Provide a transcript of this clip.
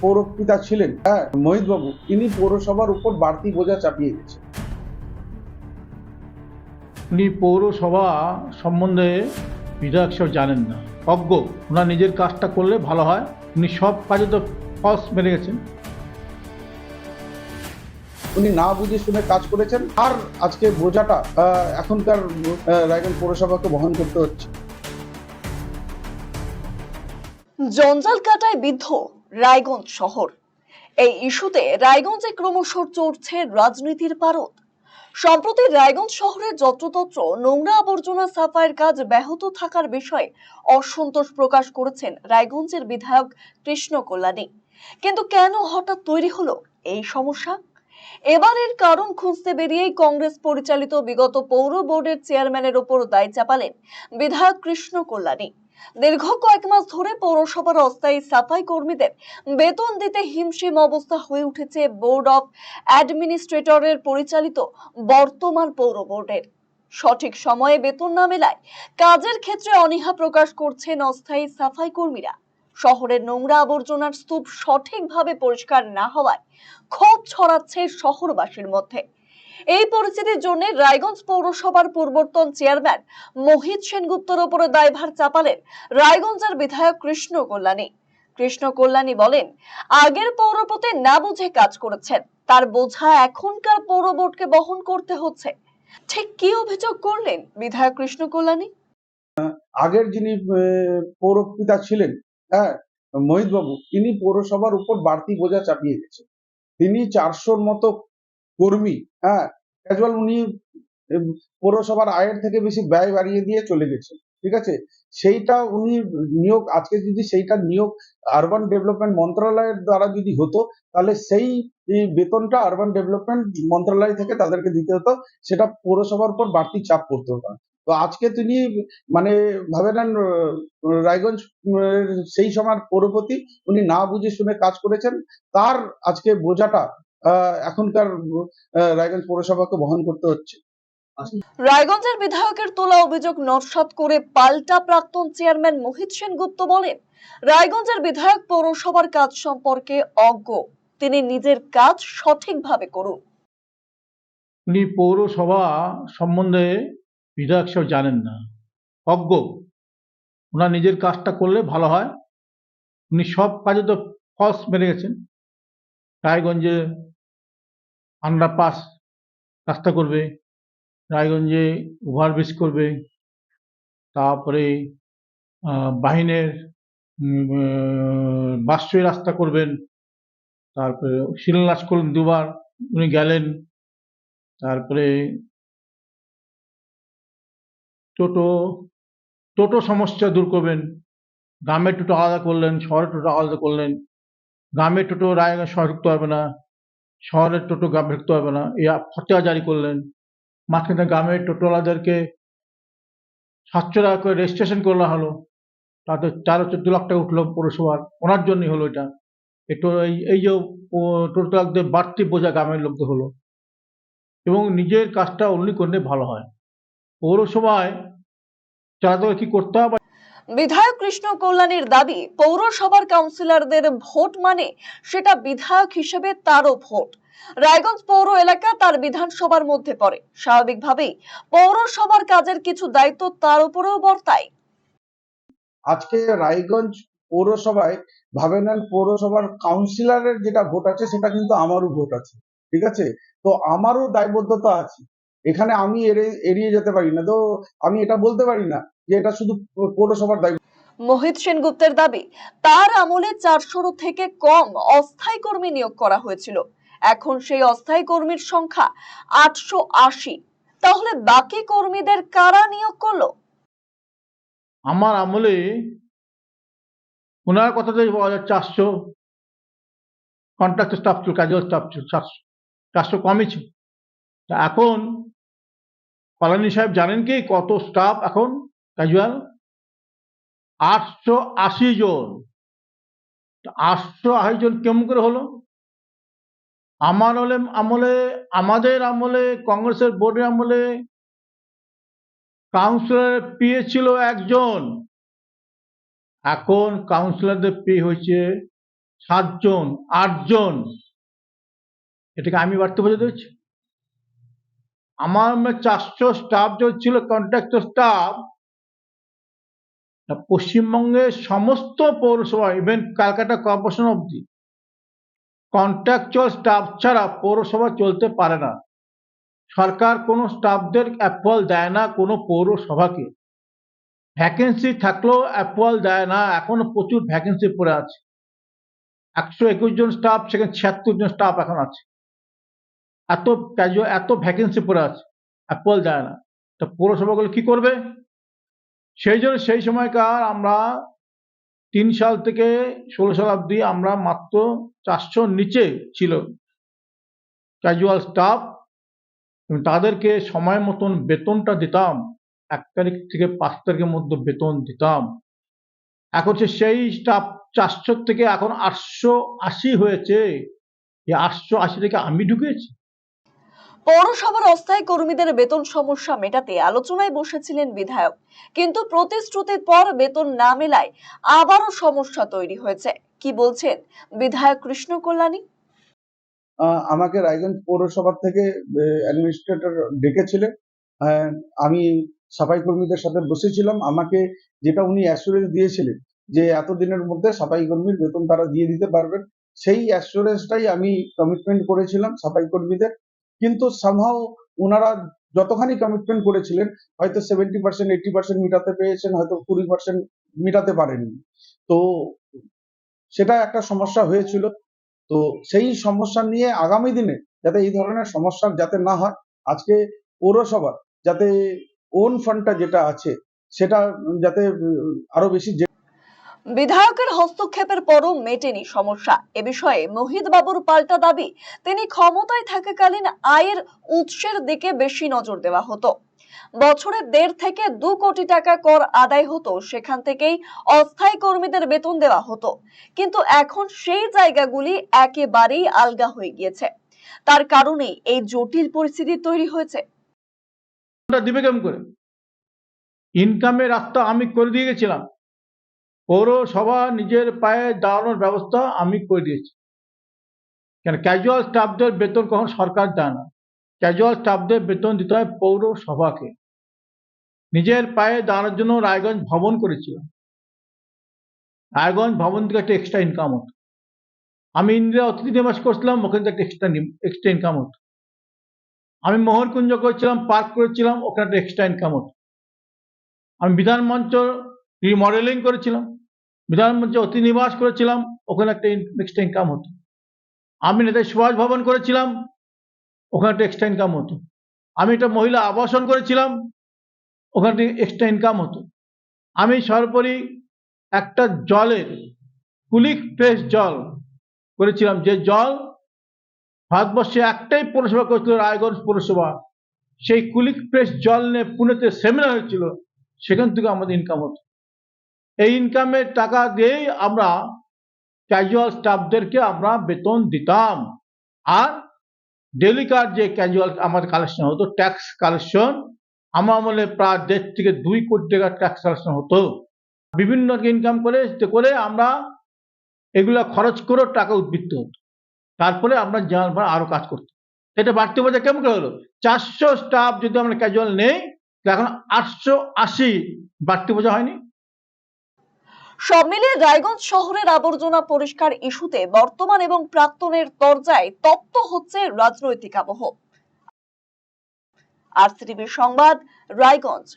পৌরপিতা ছিলেন হ্যাঁ মোহিত বাবু তিনি পৌরসভার উপর বাড়তি বোঝা চাপিয়ে গেছেন উনি পৌরসভা সম্বন্ধে বিধায়ক সাহেব জানেন না। অজ্ঞ ওনার নিজের কাজটা করলে ভালো হয়। উনি সব কাজে তো ফলস মেরে গেছেন। উনি না বুঝে শুনে কাজ করেছেন আর আজকে বোঝাটা আহ, এখনকার রায়গঞ্জ পৌরসভাকে বহন করতে হচ্ছে। জঞ্জাল কাটায় বিদ্ধ রায়গঞ্জ শহর। এই ইস্যুতে রায়গঞ্জে ক্রমশ চড়ছে রাজনীতির পারদ। সম্প্রতি রায়গঞ্জ শহরে যত্রতত্র নোংরা আবর্জনা সাফাইয়ের কাজ ব্যাহত থাকার বিষয়ে অসন্তোষ প্রকাশ করেছেন রায়গঞ্জের বিধায়ক কৃষ্ণ কল্যাণী কিন্তু কেন হঠাৎ তৈরি হলো এই সমস্যা? এবারের কারণ খুঁজতে বেরিয়েই কংগ্রেস পরিচালিত বিগত পৌর বোর্ডের চেয়ারম্যানের ওপর দায় চাপালেন বিধায়ক কৃষ্ণ কল্যাণী দীর্ঘ কয়েক মাস ধরে পৌরসভার অস্থায়ী সাফাই কর্মীদের বেতন দিতে হিমশিম অবস্থা হয়ে উঠেছে বোর্ড অফ অ্যাডমিনিস্ট্রেটরের পরিচালিত বর্তমান পৌর বোর্ডের। সঠিক সময়ে বেতন না মেলায় কাজের ক্ষেত্রে অনীহা প্রকাশ করছেন অস্থায়ী সাফাই কর্মীরা। শহরের নোংরা আবর্জনার স্তূপ সঠিকভাবে পরিষ্কার না হওয়ায় ক্ষোভ ছড়াচ্ছে শহরবাসীর মধ্যে। এই পরিস্থিতির জন্য রায়গঞ্জ পৌরসভার পূর্বতন চেয়ারম্যান মোহিত সেনগুপ্তর উপরে দায়ভার চাপালেন রায়গঞ্জের বিধায়ক কৃষ্ণ কল্যাণী। কৃষ্ণ কল্যাণী বলেন, আগের পৌরপতি না বুঝে কাজ করেছেন, তার বোঝা এখনকার পৌর বোর্ডকে বহন করতে হচ্ছে। ঠিক কি অভিযোগ করলেন বিধায়ক কৃষ্ণ কল্যাণী? আগের যিনি পৌরপিতা ছিলেন হ্যাঁ মোহিত বাবু তিনি পৌরসভার উপর বাড়তি বোঝা চাপিয়ে গেছেন তিনি চারশোর মতো কর্মী হ্যাঁ? ক্যাজুয়াল উনি পৌরসভার আয়ের থেকে বেশি ব্যয় বাড়িয়ে দিয়ে চলে গেছেন, ঠিক আছে? সেইটা উনি নিয়োগ, আজকে যদি সেইটা নিয়োগ আরবান ডেভেলপমেন্ট মন্ত্রণালয়ের দ্বারা যদি হতো, তাহলে সেই বেতনটা আরবান ডেভেলপমেন্ট মন্ত্রণালয় থেকে তাদেরকে দিতে হতো, সেটা পৌরসভার উপর বাড়তি চাপ পড়তে হতো তো আজকে তিনি মানে ভাবে নেন রায়গঞ্জ সেই সময় পৌরপতি, উনি না বুঝে শুনে কাজ করেছেন, তার আজকে বোঝাটা এখনকার আহ, রায়গঞ্জ পৌরসভাকে বহন করতে হচ্ছে। রায়গঞ্জের বিধায়কের তোলা অভিযোগ নস্বাত করে পাল্টা প্রাক্তন চেয়ারম্যান মোহিত সেনগুপ্ত বলেন রায়গঞ্জের বিধায়ক পৌরসভার কাজ সম্পর্কে অজ্ঞ। তিনি নিজের কাজ সঠিকভাবে করুন। উনি পৌরসভা সম্বন্ধে বিধায়ক সব জানেন না। অজ্ঞ। ওনার নিজের কাজটা করলে ভালো হয়। উনি সব কাজে তো ফলস মেরে গেছেন। রায়গঞ্জে আন্ডারপাস রাস্তা করবে, রায়গঞ্জে ওভারব্রিজ করবে, তারপরে বাহিনের বাসচই রাস্তা করবেন, তারপরে শিলান্যাস করলেন দুবার, উনি গেলেন, তারপরে টোটো টোটো সমস্যা দূর করবেন, গ্রামের টোটো আলাদা করলেন, শহরের টোটো আলাদা করলেন, গ্রামের টোটো রায়গঞ্জ ঢুকতে পারবে না। শহরের টোটো ঢুকতে পারবে না। এই ফটোয়া জারি করলেন। মাঝখানে গ্রামের টোটোওয়ালাদেরকে সাতশো টাকা করে রেজিস্ট্রেশন করলে হলো। তাতে তেরো চোদ্দ লাখ টাকা উঠল পৌরসভার। ওনার জন্যই হলো এটা। একটু এই যে টোটোওয়ালাদের বাড়তি বোঝা গ্রামের লোকদের হলো। এবং নিজের কাজটা উনি করলে ভালো হয়। পৌরসভায় চালাতে কি করতে হবে? বিধায়ক কৃষ্ণ কল্যাণীর দাবি, পৌরসভার কাউন্সিলরদের ভোট মানে সেটা বিধায়ক হিসেবে তারও ভোট। রায়গঞ্জ পৌর এলাকা তার বিধানসভার মধ্যে পড়ে। স্বাভাবিকভাবেই পৌরসভার কাজের কিছু দায়িত্ব তার উপরেও বর্তায়। আজকে রায়গঞ্জ পৌরসভায় ভাবে নেন পৌরসভার কাউন্সিলরের যেটা ভোট আছে, সেটা কিন্তু আমারও ভোট আছে। ঠিক আছে? তো আমারও দায়বদ্ধতা আছে। এখানে আমি এড়ে- এড়িয়ে যেতে পারি না। তো আমি এটা বলতে পারি না যে এটা শুধু পৌরসভার দায়িত্ব। মোহিত সেনগুপ্তের দাবি তার আমলে চারশোর থেকে কম অস্থায়ী কর্মী নিয়োগ করা হয়েছিল। এখন সেই অস্থায়ী কর্মীর সংখ্যা আটশো আশি। তাহলে বাকি কর্মীদের কারা নিয়োগ করল? আমার আমলে ওনার কথাতে পাওয়া যায় চারশো কন্ট্রাক্টর স্টাফ ছিল কাজের স্টাফ ছিল চারশো চারশো কমই ছিল। এখন কলোনি সাহেব জানেন কি কত স্টাফ এখন ক্যাজুয়াল আটশো আশি জন। আটশো আশি জন কেমন করে হলো? আমার আমলে আমাদের আমলে, কংগ্রেসের বোর্ডের আমলে কাউন্সিলরের পিএ ছিল একজন। এখন কাউন্সিলরদের পে হয়েছে সাতজন, আটজন। এটাকে আমি বাড়তে বোঝাতে হচ্ছে আমার চারশো স্টাফ যে ছিল কন্ট্রাক্টর স্টাফ পশ্চিমবঙ্গের সমস্ত পৌরসভা ইভেন ক্যালকাটা কর্পোরেশন অবধি কন্ট্রাকচুয়াল স্টাফ ছাড়া পৌরসভা চলতে পারে না। সরকার কোনো স্টাফদের অ্যাপ্রুয়াল দেয় না কোনো পৌরসভাকে। ভ্যাকেন্সি থাকলেও অ্যাপ্রুয়াল দেয় না, এখনও প্রচুর ভ্যাকেন্সি পড়ে আছে। একশো একুশ জন স্টাফ সেখানে ছিয়াত্তর জন স্টাফ এখন আছে। এত এত ভ্যাকেন্সি পড়ে আছে অ্যাপ্রুয়াল দেয় না। তো পৌরসভাগুলো কি করবে? সেই জন্য সেই সময়কার আমরা তিন সাল থেকে ষোলো সাল অবধি আমরা মাত্র চারশোর নিচে ছিল ক্যাজুয়াল স্টাফ তাদেরকে সময় মতন বেতনটা দিতাম। এক তারিখ থেকে পাঁচ তারিখের মধ্যে বেতন দিতাম। এখন হচ্ছে সেই স্টাফ চারশো থেকে এখন আটশো আশি হয়েছে। এই আটশো আশি থেকে আমি ঢুকেছি। পৌরসভার অস্থায়ী কর্মীদের বেতন সমস্যা মেটাতে আলোচনায় বসেছিলেন বিধায়ক। কিন্তু প্রতিশ্রুতির পর বেতন না মেলায় আবারও সমস্যা তৈরি হয়েছে। কি বলছেন বিধায়ক কৃষ্ণ কল্যাণী? আমাকে রায়গঞ্জ পৌরসভা থেকে অ্যাডমিনিস্ট্রেটর ডেকেছিলেন। আমি সাফাই কর্মীদের সাথে বসেছিলাম। আমাকে যেটা উনি অ্যাসুরেন্স দিয়েছিলেন যে এতদিনের মধ্যে সাফাই কর্মীর বেতন তারা দিয়ে দিতে পারবেন, সেই অ্যাসুরেন্সটাই আমি কমিটমেন্ট করেছিলাম সাফাই কর্মীদের। কিন্তু সামহাও ওনারা যতখানি কমিটমেন্ট করেছিলেন, হয়তো সেভেন্টি পার্সেন্ট এইটি পার্সেন্ট মিটাতে পেরেছেন হয়তো কুড়ি পার্সেন্ট মিটাতে পারেননি। তো সেটা একটা সমস্যা হয়েছিল। তো সেই সমস্যা নিয়ে আগামী দিনে যাতে এই ধরনের সমস্যা যাতে না হয়, আজকে পৌরসভা যাতে ওন ফান্ডটা যেটা আছে, সেটা যাতে আরও বেশি বিধায়কের হস্তক্ষেপের পরও মেটেনি সমস্যা। এ বিষয়ে মোহিত বাবুর পাল্টা দাবি, তিনি ক্ষমতায় থাকাকালীন আয়ের উৎসের দিকে বেশি নজর দেওয়া হতো। বছরে দেড় থেকে দু কোটি টাকা কর আদায় হতো, সেখান থেকেই অস্থায়ী কর্মীদের বেতন দেওয়া হতো। কিন্তু এখন সেই জায়গাগুলি একেবারেই আলগা হয়ে গিয়েছে। তার কারণেই এই জটিল পরিস্থিতি তৈরি হয়েছে। ইনকামের রাস্তা আমি করে দিয়ে গেছিলাম। পৌরসভা নিজের পায়ে দাঁড়ানোর ব্যবস্থা আমি করে দিয়েছি। কেন? ক্যাজুয়াল স্টাফদের বেতন কখন সরকার দেয় না। ক্যাজুয়াল স্টাফদের বেতন দিতে হয় পৌরসভাকে নিজের পায়ে দাঁড়ানোর জন্য রায়গঞ্জ ভবন করেছিলাম। রায়গঞ্জ ভবন থেকে একটা এক্সট্রা ইনকাম হতো। আমি ইন্দিরা অতিথি নিবাস করছিলাম, ওখান থেকে একটা এক্সট্রা এক্সট্রা ইনকাম হতো। আমি মোহনকুঞ্জ করেছিলাম, পার্ক করেছিলাম, ওখানে একটা এক্সট্রা ইনকাম হতো। আমি বিধান মঞ্চ রিমডেলিং করেছিলাম। বিধান মঞ্চে অতি নিবাস করেছিলাম, ওখানে একটা এক্সট্রা ইনকাম হতো। আমি নেতাজি সুভাষ ভবন করেছিলাম, ওখানে একটা এক্সট্রা ইনকাম হতো। আমি একটা মহিলা আবাসন করেছিলাম, ওখানে এক্সট্রা ইনকাম হতো। আমি সর্বোপরি একটা জলের, কুলিক ফ্রেশ জল করেছিলাম। যে জল ভারতবর্ষে একটাই পৌরসভা করেছিল, রায়গঞ্জ পৌরসভা। সেই কুলিক ফ্রেশ জল নিয়ে পুনেতে সেমিনার হয়েছিল, সেখান থেকে আমাদের ইনকাম হতো। এই ইনকামের টাকা দিয়েই আমরা ক্যাজুয়াল স্টাফদেরকে আমরা বেতন দিতাম। আর ডেলিকার যে ক্যাজুয়াল আমাদের কালেকশন হতো ট্যাক্স কালেকশন আমার আমলে প্রায় দেড় থেকে দুই কোটি টাকার ট্যাক্স কালেকশন হতো। বিভিন্ন ইনকাম করে করে আমরা এগুলা খরচ করেও টাকা উদ্বৃত্ত হতো। তারপরে আমরা জানার আরও কাজ করতাম। এটা বাড়তি বোঝা কেমন করে হলো? চারশো স্টাফ যদি আমরা ক্যাজুয়াল নেই এখন আটশো আশি বাড়তি বোঝা হয়নি। সব মিলিয়ে রায়গঞ্জ শহরের আবর্জনা পরিষ্কার ইস্যুতে বর্তমান এবং প্রাক্তনের তরজায় তপ্ত হচ্ছে রাজনৈতিক আবহ। আর সংবাদ, রায়গঞ্জ।